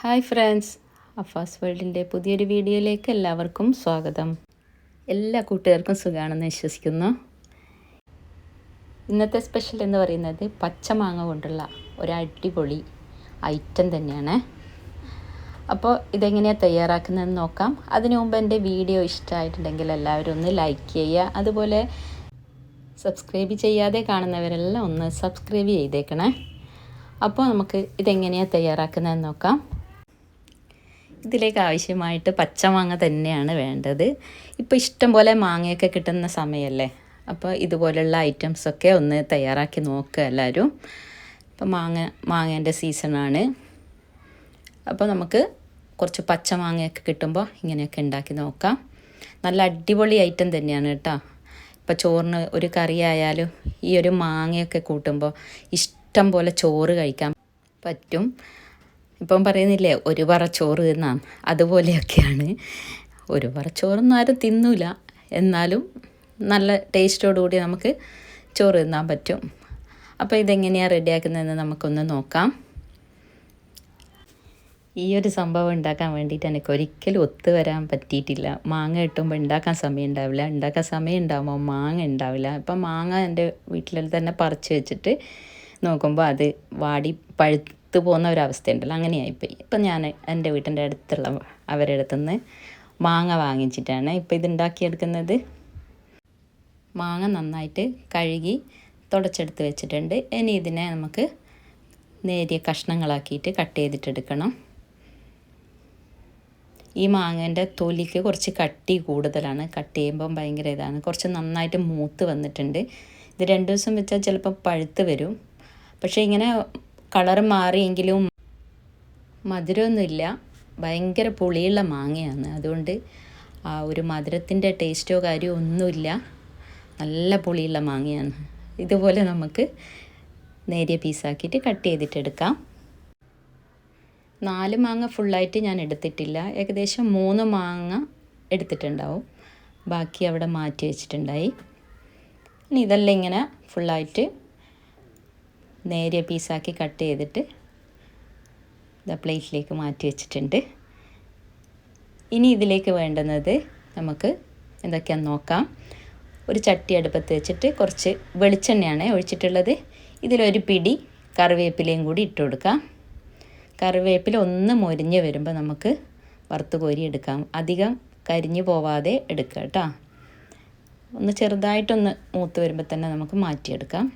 Hi friends. Afaz വേൾഡിന്റെ പുതിയൊരു വീഡിയോയിലേക്ക് എല്ലാവർക്കും സ്വാഗതം. എല്ലാ കൂട്ടുകാർക്കും സുഖമാണെന്ന് വിശ്വസിക്കുന്നു. ഇന്നത്തെ സ്പെഷ്യൽ എന്ന് പറയുന്നത് പച്ചമാങ്ങ കൊണ്ടുള്ള ഒരു അടിപൊളി ഐറ്റം തന്നെയാണ്. അപ്പോൾ ഇതെങ്ങനെയാണ് തയ്യാറാക്കുന്നതെന്ന് നോക്കാം. അതിനു മുമ്പ് എന്റെ വീഡിയോ ഇഷ്ടമായിട്ടുണ്ടെങ്കിൽ എല്ലാവരും ഒന്ന് ലൈക്ക് ചെയ്യുക. അതുപോലെ സബ്സ്ക്രൈബ് ചെയ്യാതെ കാണുന്നവരെല്ലാം ഒന്ന് സബ്സ്ക്രൈബ് ചെയ്തേക്കണേ. അപ്പോൾ നമുക്ക് ഇതെങ്ങനെയാണ് തയ്യാറാക്കുന്നതെന്ന് നോക്കാം. ഇതിലേക്ക് ആവശ്യമായിട്ട് പച്ചമാങ്ങ തന്നെയാണ് വേണ്ടത്. ഇപ്പോൾ ഇഷ്ടം പോലെ മാങ്ങയൊക്കെ കിട്ടുന്ന സമയമല്ലേ അപ്പോൾ ഇതുപോലുള്ള ഐറ്റംസൊക്കെ ഒന്ന് തയ്യാറാക്കി നോക്കുക എല്ലാവരും ഇപ്പോൾ മാങ്ങ മാങ്ങേന്റെ സീസണാണ് അപ്പോൾ നമുക്ക് കുറച്ച് പച്ചമാങ്ങയൊക്കെ കിട്ടുമ്പോൾ ഇങ്ങനെയൊക്കെ ഉണ്ടാക്കി നോക്കാം. നല്ല അടിപൊളി ഐറ്റം തന്നെയാണ് കേട്ടോ. ഇപ്പോൾ ചോറിന് ഒരു കറി ആയാലും ഈ ഒരു മാങ്ങയൊക്കെ കൂട്ടുമ്പോൾ ഇഷ്ടം പോലെ ചോറ് കഴിക്കാൻ പറ്റും. ഇപ്പം പറയുന്നില്ലേ ഒരു പറ ചോറ് തിന്നാം. അതുപോലെയൊക്കെയാണ്. ഒരു പറ ചോറൊന്നും ആരും തിന്നൂല. എന്നാലും നല്ല ടേസ്റ്റോടുകൂടി നമുക്ക് ചോറ് തിന്നാൻ പറ്റും. അപ്പോൾ ഇതെങ്ങനെയാണ് റെഡിയാക്കുന്നതെന്ന് നമുക്കൊന്ന് നോക്കാം. ഈ ഒരു സംഭവം ഉണ്ടാക്കാൻ വേണ്ടിയിട്ട് എനിക്ക് ഒരിക്കലും ഒത്തു വരാൻ പറ്റിയിട്ടില്ല. മാങ്ങ കിട്ടുമ്പോൾ ഉണ്ടാക്കാൻ സമയം ഉണ്ടാവില്ല. ഉണ്ടാക്കാൻ സമയം ഉണ്ടാകുമ്പോൾ മാങ്ങ ഉണ്ടാവില്ല. ഇപ്പം മാങ്ങ എന്റെ വീട്ടിൽ തന്നെ പറിച്ച് വെച്ചിട്ട് നോക്കുമ്പോൾ അത് വാടി പഴുത്ത് പോകുന്ന ഒരവസ്ഥയുണ്ടല്ലോ. അങ്ങനെയായിപ്പോയി. ഇപ്പം ഞാൻ എന്റെ വീട്ടിന്റെ അടുത്തുള്ള അവരുടെ അടുത്തുനിന്ന് മാങ്ങ വാങ്ങിച്ചിട്ടാണ് ഇപ്പോൾ ഇതുണ്ടാക്കിയെടുക്കുന്നത്. മാങ്ങ നന്നായിട്ട് കഴുകി തുടച്ചെടുത്ത് വെച്ചിട്ടുണ്ട്. ഇനി ഇതിനെ നമുക്ക് നേരിയ കഷ്ണങ്ങളാക്കിയിട്ട് കട്ട് ചെയ്തിട്ടെടുക്കണം. ഈ മാങ്ങേന്റെ തൊലിക്ക് കുറച്ച് കട്ടി കൂടുതലാണ്. കട്ട് ചെയ്യുമ്പം ഭയങ്കര ഇതാണ്. കുറച്ച് നന്നായിട്ട് മൂത്ത് വന്നിട്ടുണ്ട്. ഇത് രണ്ട് ദിവസം വെച്ചാൽ ചിലപ്പോൾ പഴുത്ത് വരും. പക്ഷേ ഇങ്ങനെ കളർ മാറിയെങ്കിലും മധുരമൊന്നുമില്ല. ഭയങ്കര പുളിയുള്ള മാങ്ങയാണ്. അതുകൊണ്ട് ആ ഒരു മധുരത്തിന്റെ ടേസ്റ്റോ കാര്യമോ ഒന്നുമില്ല. നല്ല പുളിയുള്ള മാങ്ങയാണ്. ഇതുപോലെ നമുക്ക് നേരിയ പീസാക്കിയിട്ട് കട്ട് ചെയ്തിട്ടെടുക്കാം നാല് മാങ്ങ ഫുള്ളായിട്ട് ഞാൻ എടുത്തിട്ടില്ല. ഏകദേശം മൂന്ന് മാങ്ങ എടുത്തിട്ടുണ്ടാവും. ബാക്കി അവിടെ മാറ്റി വെച്ചിട്ടുണ്ടായി. ഇനി ഇതെല്ലാം ഇങ്ങനെ ഫുള്ളായിട്ട് നേരിയ പീസാക്കി കട്ട് ചെയ്തിട്ട് ഇതാ പ്ലേറ്റിലേക്ക് മാറ്റി വെച്ചിട്ടുണ്ട്. ഇനി ഇതിലേക്ക് വേണ്ടുന്നത് നമുക്ക് എന്തൊക്കെയാണെന്ന് നോക്കാം. ഒരു ചട്ടി അടുപ്പത്ത് വെച്ചിട്ട് കുറച്ച് വെളിച്ചെണ്ണയാണ് ഒഴിച്ചിട്ടുള്ളത്. ഇതിലൊരു പിടി കറിവേപ്പിലയും കൂടി ഇട്ട് കൊടുക്കാം. കറിവേപ്പില ഒന്ന് മൊരിഞ്ഞ് വരുമ്പോൾ നമുക്ക് വറുത്ത് കോരി എടുക്കാം. അധികം കരിഞ്ഞു പോവാതെ എടുക്കുക കേട്ടോ. ഒന്ന് ചെറുതായിട്ടൊന്ന് മൂത്ത് വരുമ്പോൾ തന്നെ നമുക്ക് മാറ്റിയെടുക്കാം.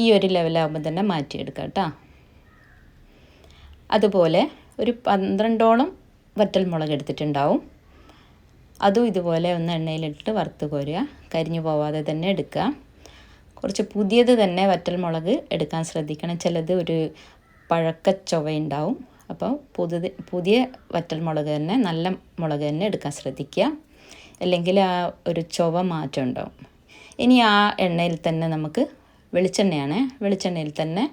ഈ ഒരു ലെവലാകുമ്പോൾ തന്നെ മാറ്റിയെടുക്കാം കേട്ടോ. അതുപോലെ ഒരു പന്ത്രണ്ടോളം വറ്റൽ മുളക് എടുത്തിട്ടുണ്ടാവും. അതും ഇതുപോലെ ഒന്ന് എണ്ണയിലിട്ട് വറുത്ത് കോരുക. കരിഞ്ഞു പോവാതെ തന്നെ എടുക്കുക. കുറച്ച് പുതിയത് തന്നെ വറ്റൽ മുളക് എടുക്കാൻ ശ്രദ്ധിക്കണം. ചിലത് ഒരു പഴക്ക ചൊവയുണ്ടാവും അപ്പോൾ പുതിയ വറ്റൽ മുളക് തന്നെ നല്ല മുളക് തന്നെ എടുക്കാൻ ശ്രദ്ധിക്കുക. അല്ലെങ്കിൽ ആ ഒരു ചൊവ മാറ്റം ഉണ്ടാവും. ഇനി ആ എണ്ണയിൽ തന്നെ നമുക്ക് വെളിച്ചെണ്ണയാണ്. വെളിച്ചെണ്ണയിൽ തന്നെ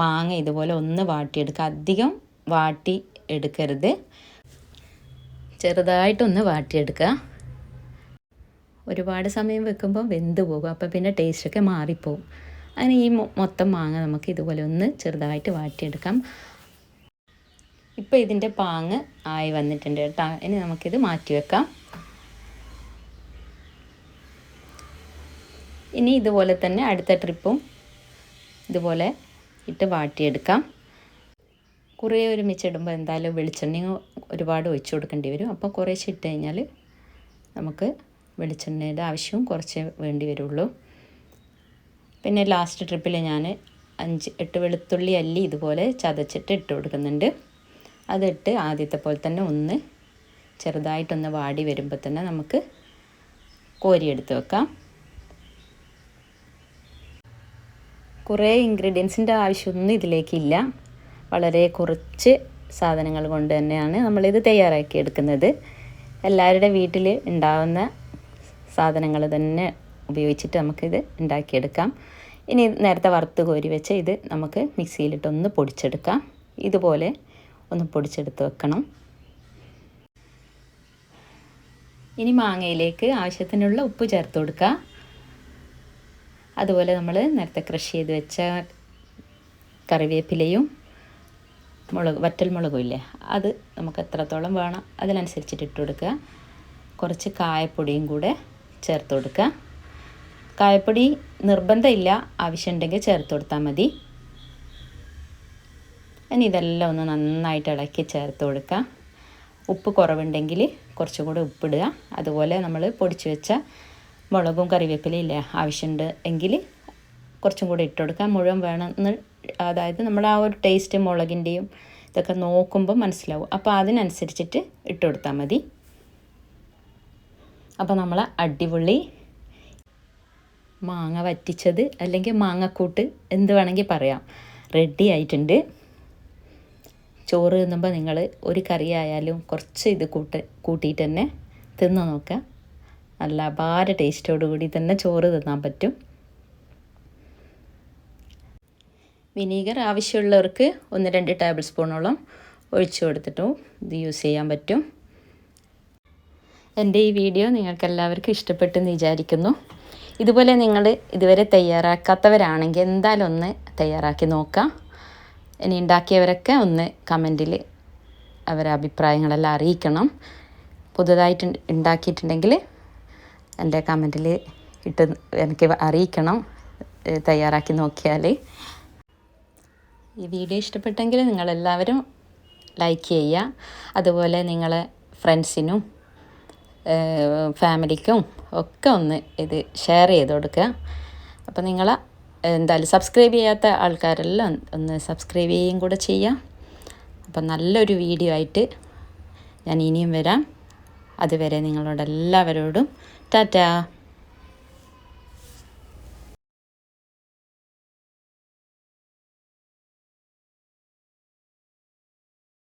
മാങ്ങ ഇതുപോലെ ഒന്ന് വാട്ടിയെടുക്കുക. അധികം വാട്ടി എടുക്കരുത്. ചെറുതായിട്ടൊന്ന് വാട്ടിയെടുക്കുക. ഒരുപാട് സമയം വെക്കുമ്പോൾ വെന്ത് പോകും. അപ്പോൾ പിന്നെ ടേസ്റ്റൊക്കെ മാറിപ്പോവും. അങ്ങനെ ഈ മൊത്തം മാങ്ങ നമുക്ക് ഇതുപോലെ ഒന്ന് ചെറുതായിട്ട് വാട്ടിയെടുക്കാം. ഇപ്പോൾ ഇതിന്റെ പാങ്ങ് ആയി വന്നിട്ടുണ്ട് കേട്ടോ. ഇനി നമുക്കിത് മാറ്റി വെക്കാം ഇനി ഇതുപോലെ തന്നെ അടുത്ത ട്രിപ്പും ഇതുപോലെ ഇട്ട് വാട്ടിയെടുക്കാം. കുറേ ഒരുമിച്ചിടുമ്പോൾ എന്തായാലും വെളിച്ചെണ്ണ ഒരുപാട് ഒഴിച്ചു കൊടുക്കേണ്ടി വരും. അപ്പോൾ കുറേശ്ശെ ഇട്ട് കഴിഞ്ഞാൽ നമുക്ക് വെളിച്ചെണ്ണയുടെ ആവശ്യവും കുറച്ച് വേണ്ടി വരുള്ളൂ. പിന്നെ ലാസ്റ്റ് ട്രിപ്പിൽ ഞാൻ അഞ്ച് എട്ട് വെളുത്തുള്ളി അല്ലി ഇതുപോലെ ചതച്ചിട്ട് ഇട്ട് കൊടുക്കുന്നുണ്ട്. അതിട്ട് ആദ്യത്തെ പോലെ തന്നെ ഒന്ന് ചെറുതായിട്ടൊന്ന് വാടി വരുമ്പോൾ തന്നെ നമുക്ക് കോരിയെടുത്ത് വെക്കാം. കുറേ ഇൻഗ്രീഡിയൻസിന്റെ ആവശ്യമൊന്നും ഇതിലേക്കില്ല. വളരെ കുറച്ച് സാധനങ്ങൾ കൊണ്ട് തന്നെയാണ് നമ്മളിത് തയ്യാറാക്കി എടുക്കുന്നത്. എല്ലാവരുടെ വീട്ടിൽ ഉണ്ടാവുന്ന സാധനങ്ങൾ തന്നെ ഉപയോഗിച്ചിട്ട് നമുക്കിത് ഉണ്ടാക്കിയെടുക്കാം. ഇനി നേരത്തെ വറുത്ത് കോരി വെച്ച് ഇത് നമുക്ക് മിക്സിയിലിട്ടൊന്ന് പൊടിച്ചെടുക്കാം. ഇതുപോലെ ഒന്ന് പൊടിച്ചെടുത്ത് വെക്കണം. ഇനി മാങ്ങയിലേക്ക് ആവശ്യത്തിനുള്ള ഉപ്പ് ചേർത്ത് കൊടുക്കുക അതുപോലെ നമ്മൾ നേരത്തെ ക്രഷ് ചെയ്ത് വെച്ച കറിവേപ്പിലയും മുളക് വറ്റൽ മുളകും ഇല്ലേ അത് നമുക്ക് എത്രത്തോളം വേണം അതിനനുസരിച്ചിട്ട് ഇട്ട് കൊടുക്കുക. കുറച്ച് കായപ്പൊടിയും കൂടെ ചേർത്ത് കൊടുക്കുക. കായപ്പൊടി നിർബന്ധമില്ല ആവശ്യമുണ്ടെങ്കിൽ ചേർത്ത് കൊടുത്താൽ മതി. ഇനി ഇതെല്ലാം ഒന്ന് നന്നായിട്ട് ഇളക്കി ചേർത്ത് കൊടുക്കുക. ഉപ്പ് കുറവുണ്ടെങ്കിൽ കുറച്ചും കൂടെ ഉപ്പിടുക. അതുപോലെ നമ്മൾ പൊടിച്ച് വെച്ച മുളകും കറിവേപ്പിലയും ഇല്ല? ആവശ്യമുണ്ട് എങ്കിൽ കുറച്ചും കൂടി ഇട്ട് കൊടുക്കാം. മുഴുവൻ വേണമെന്ന് അതായത് നമ്മൾ ആ ഒരു ടേസ്റ്റ് മുളകിന്റെയും ഇതൊക്കെ നോക്കുമ്പോൾ മനസ്സിലാവും. അപ്പോൾ അതിനനുസരിച്ചിട്ട് ഇട്ട് കൊടുത്താൽ മതി. അപ്പോൾ നമ്മൾ അടിപൊളി മാങ്ങ വറ്റിച്ചത് അല്ലെങ്കിൽ മാങ്ങക്കൂട്ട് എന്ത് വേണമെങ്കിൽ പറയാം. റെഡി ആയിട്ടുണ്ട്. ചോറ് തിന്നുമ്പോൾ നിങ്ങൾ ഒരു കറി ആയാലും കുറച്ച് ഇത് കൂട്ട് കൂട്ടിയിട്ട് തന്നെ തിന്ന് നോക്കുക. നല്ല അപാര ടേസ്റ്റോടുകൂടി തന്നെ ചോറ് തിന്നാൻ പറ്റും. വിനീഗർ ആവശ്യമുള്ളവർക്ക് ഒന്ന് രണ്ട് ടേബിൾ സ്പൂണോളം ഒഴിച്ചു കൊടുത്തിട്ടും ഇത് യൂസ് ചെയ്യാൻ പറ്റും. എന്റെ ഈ വീഡിയോ നിങ്ങൾക്ക് എല്ലാവർക്കും ഇഷ്ടപ്പെട്ടെന്ന് വിചാരിക്കുന്നു. ഇതുപോലെ നിങ്ങൾ ഇതുവരെ തയ്യാറാക്കാത്തവരാണെങ്കിൽ എന്തായാലും ഒന്ന് തയ്യാറാക്കി നോക്കാം. ഇനി ഉണ്ടാക്കിയവരൊക്കെ ഒന്ന് കമന്റിൽ അവരെ അഭിപ്രായങ്ങളെല്ലാം അറിയിക്കണം. പുതുതായിട്ട് ഉണ്ടാക്കിയിട്ടുണ്ടെങ്കിൽ എന്റെ കമന്റിൽ ഇട്ട് എനിക്ക് അറിയിക്കണം തയ്യാറാക്കി നോക്കിയാൽ. ഈ വീഡിയോ ഇഷ്ടപ്പെട്ടെങ്കിൽ നിങ്ങളെല്ലാവരും ലൈക്ക് ചെയ്യുക. അതുപോലെ നിങ്ങളെ ഫ്രണ്ട്സിനും ഫാമിലിക്കും ഒക്കെ ഒന്ന് ഇത് ഷെയർ ചെയ്ത് കൊടുക്കുക. അപ്പോൾ നിങ്ങൾ എന്തായാലും സബ്സ്ക്രൈബ് ചെയ്യാത്ത ആൾക്കാരെല്ലാം ഒന്ന് സബ്സ്ക്രൈബ് ചെയ്യുകയും കൂടെ ചെയ്യാം അപ്പം നല്ലൊരു വീഡിയോ ആയിട്ട് ഞാൻ ഇനിയും വരാം. അതുവരെ നിങ്ങളോട് എല്ലാവരോടും ടാറ്റാ.